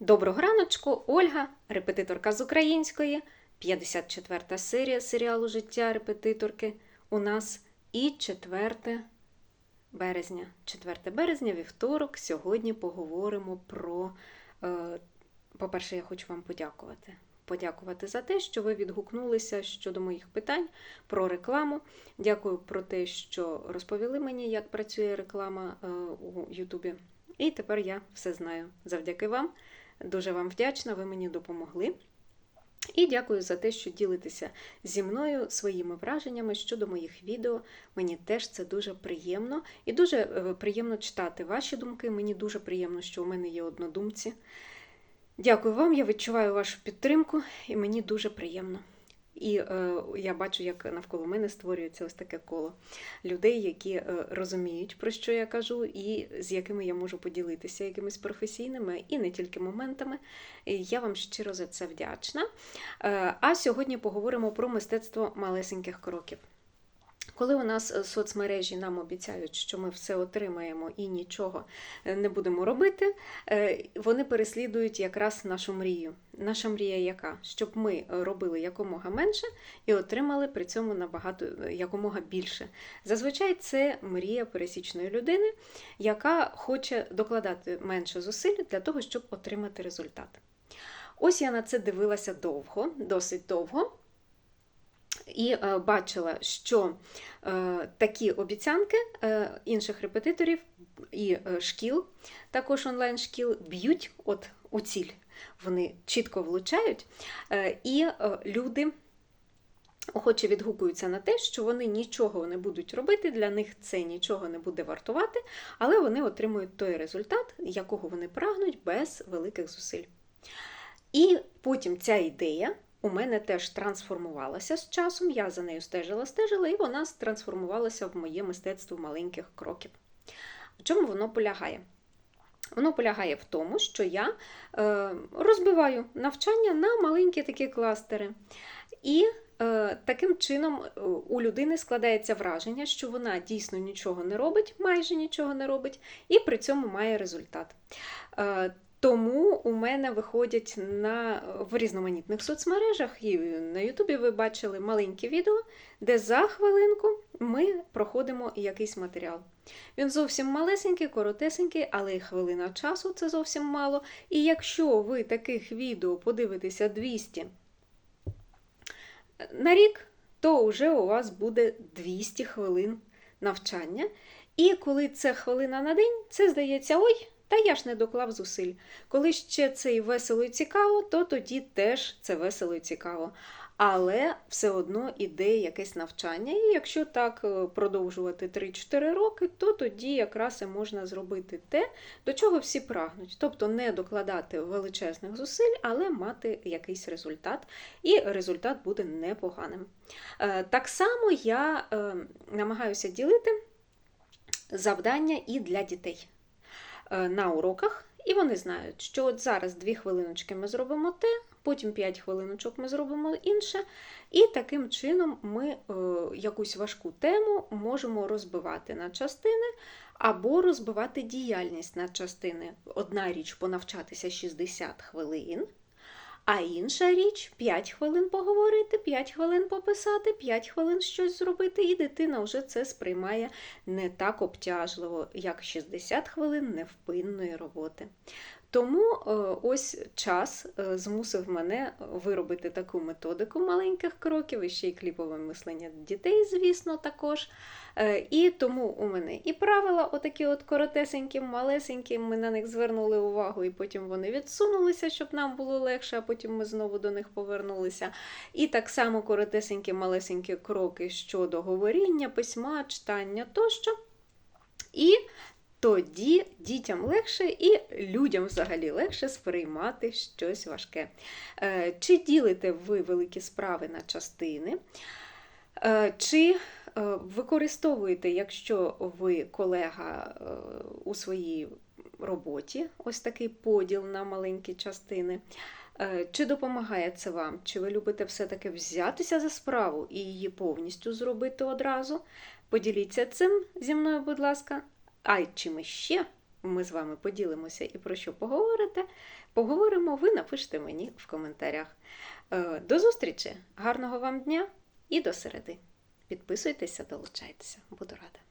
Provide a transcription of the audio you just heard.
Доброго раночку, Ольга, репетиторка з української, 54 серія серіалу Життя репетиторки у нас і 4 березня. 4 березня, вівторок. Сьогодні поговоримо про. е, По-перше, я хочу вам подякувати. Подякувати за те, що ви відгукнулися щодо моїх питань про рекламу. Дякую про те, що розповіли мені, як працює реклама е, у Ютубі. І тепер я все знаю. Завдяки вам. Дуже вам вдячна, ви мені допомогли. І дякую за те, що ділитеся зі мною своїми враженнями щодо моїх відео. Мені теж це дуже приємно і дуже е, приємно читати ваші думки. Мені дуже приємно, що у мене є однодумці. Дякую вам, я відчуваю вашу підтримку, і мені дуже приємно. І е, я бачу, як навколо мене створюється ось таке коло людей, які е, розуміють, про що я кажу, і з якими я можу поділитися якимись професійними і не тільки моментами. Я вам щиро за це вдячна. Е, а сьогодні поговоримо про мистецтво малесеньких кроків. Коли у нас е, соцмережі нам обіцяють, що ми все отримаємо і нічого е, не будемо робити, е, вони переслідують якраз нашу мрію. Наша мрія яка? Щоб ми робили якомога менше і отримали при цьому набагато якомога більше. Зазвичай це мрія пересічної людини, яка хоче докладати менше зусиль для того, щоб отримати результат. Ось я на це дивилася довго, досить довго. І е, бачила, що е, такі обіцянки е, інших репетиторів і шкіл, також онлайн-шкіл, б'ють от у ціль. Вони чітко влучають, і люди охоче відгукуються на те, що вони нічого не будуть робити, для них це нічого не буде вартувати, але вони отримують той результат, якого вони прагнуть без великих зусиль. І потім ця ідея у мене теж трансформувалася з часом. Я за нею стежила, стежила, і вона трансформувалася в моє мистецтво маленьких кроків. В чому воно полягає? Воно полягає в тому, що я е, розбиваю навчання на маленькі такі кластери. І е, таким чином е, у людини складається враження, що вона дійсно нічого не робить, майже нічого не робить, і при цьому має результат. Тому у мене виходять на, в різноманітних соцмережах і на Ютубі ви бачили маленькі відео, де за хвилинку ми проходимо якийсь матеріал. Він зовсім малесенький, коротесенький, але і хвилина часу це зовсім мало. І якщо ви таких відео подивитеся 200 на рік, то вже у вас буде 200 хвилин навчання. І коли це хвилина на день, це здається, ой. Та я ж не доклав зусиль. Коли ще це і весело і цікаво, то тоді теж це весело і цікаво. Але все одно іде якесь навчання. І якщо так е, продовжувати 3-4 роки, то тоді якраз і можна зробити те, до чого всі прагнуть. Тобто не докладати величезних зусиль, але мати якийсь результат, і результат буде непоганим. Е, Так само я е, намагаюся ділити завдання і для дітей. Е, на уроках, і вони знають, що от зараз 2 хвилиночки ми зробимо те, потім 5 хвилиночок ми зробимо інше, і таким чином ми е, якусь важку тему можемо розбивати на частини або розбивати діяльність на частини. Одна річ понавчатися 60 хвилин. А інша річ 5 хвилин поговорити, 5 хвилин пописати, 5 хвилин щось зробити, і дитина вже це сприймає не так обтяжливо, як 60 хвилин невпинної роботи. Тому е, ось час е, змусив мене виробити таку методику маленьких кроків, і ще й кліпове мислення дітей, звісно, також. Е, І тому у мене і правила отакі от коротесенькі, малесенькі, ми на них звернули увагу, і потім вони відсунулися, щоб нам було легше, а потім ми знову до них повернулися. І так само коротесенькі, малесенькі кроки щодо говоріння, письма, читання тощо. І тоді дітям легше і людям взагалі легше сприймати щось важке. Е, Чи ділите ви великі справи на частини? Е, Чи е, використовуєте, якщо ви колега у своїй роботі, ось такий поділ на маленькі частини? Чи допомагає це вам? Чи ви любите все-таки взятися за справу і її повністю зробити одразу? Поділіться цим зі мною, будь ласка. А чим ще ми з вами поділимося і про що поговорите, поговоримо, ви напишете мені в коментарях. Е, До зустрічі! Гарного вам дня і до середи! Підписуйтеся, долучайтеся, буду рада.